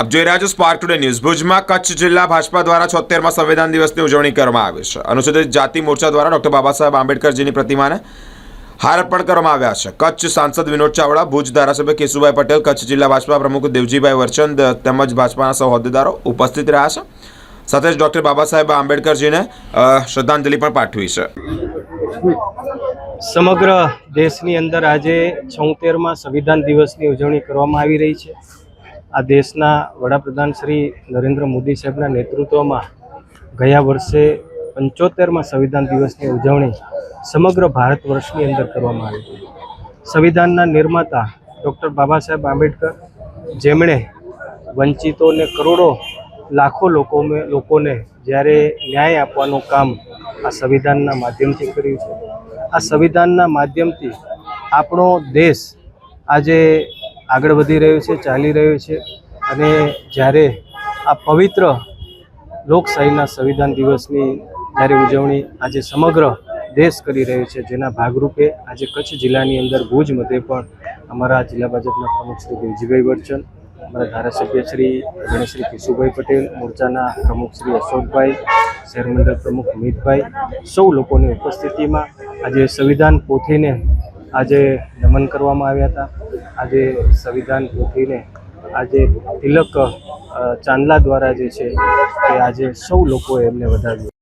આપ જોઈ રહ્યા છો સ્પાર્ક ટુડે ન્યૂઝ ભુજમાં કચ્છ જિલ્લા ભાજપા દ્વારા છોતેરમાં સંવિધાન દિવસની ઉજવણી કરવામાં આવી છે. અનુસૂચિત જાતિ મોરચા દ્વારા ડોક્ટર બાબા સાહેબ આંબેડકરજીની પ્રતિમાને હાર અર્પણ કરવામાં આવ્યા છે. કચ્છ સાંસદ વિનોદ ચાવડા, ભુજ ધારાસભ્ય કેશુભાઈ પટેલ, કચ્છ જિલ્લા ભાજપા પ્રમુખ દેવજીભાઈ વરચંદ તેમજ ભાજપાના સૌ હોદ્દેદારો ઉપસ્થિત રહ્યા છે. સાથે જ ડોક્ટર બાબા સાહેબ આંબેડકરજીને શ્રદ્ધાંજલિ પણ પાઠવી છે. સમગ્ર દેશની અંદર આજે છોતેરમાં સંવિધાન દિવસની ઉજવણી કરવામાં આવી રહી છે. આ દેશના વડાપ્રધાન શ્રી નરેન્દ્ર મોદી સાહેબના નેતૃત્વમાં ગયા વર્ષે પંચોતેરમાં સંવિધાન દિવસની ઉજવણી સમગ્ર ભારત વર્ષની અંદર કરવામાં આવી હતી. સંવિધાનના નિર્માતા ડૉક્ટર બાબા સાહેબ આંબેડકર, જેમણે વંચિતોને કરોડો, લાખો લોકોને લોકોને જ્યારે ન્યાય આપવાનું કામ આ સંવિધાનના માધ્યમથી કર્યું છે. આ સંવિધાનના માધ્યમથી આપણો દેશ આજે આગળ વધી રહ્યું છે, ચાલી રહ્યું છે અને જ્યારે આ પવિત્ર લોકશાહીના સંવિધાન દિવસની જ્યારે ઉજવણી આજે સમગ્ર દેશ કરી રહ્યો છે, જેના ભાગરૂપે આજે કચ્છ જિલ્લાની અંદર ભુજ મધ્યે પણ અમારા જિલ્લા ભાજપના પ્રમુખ શ્રી દેવજીભાઈ વરચંદ અમારા ધારાસભ્ય શ્રી ગણેશશ્રી કિશુભાઈ પટેલ, મોરચાના પ્રમુખ શ્રી અશોકભાઈ, શહેર પ્રમુખ અમિતભાઈ, સૌ લોકોની ઉપસ્થિતિમાં આજે સંવિધાન પોથીને આજે નમન કરવામાં આવ્યા હતા. આજે સંવિધાન પોથીને આજે તિલક ચાંદલા દ્વારા જે છે તે આજે સૌ લોકોએ એમને વધાવ્યું.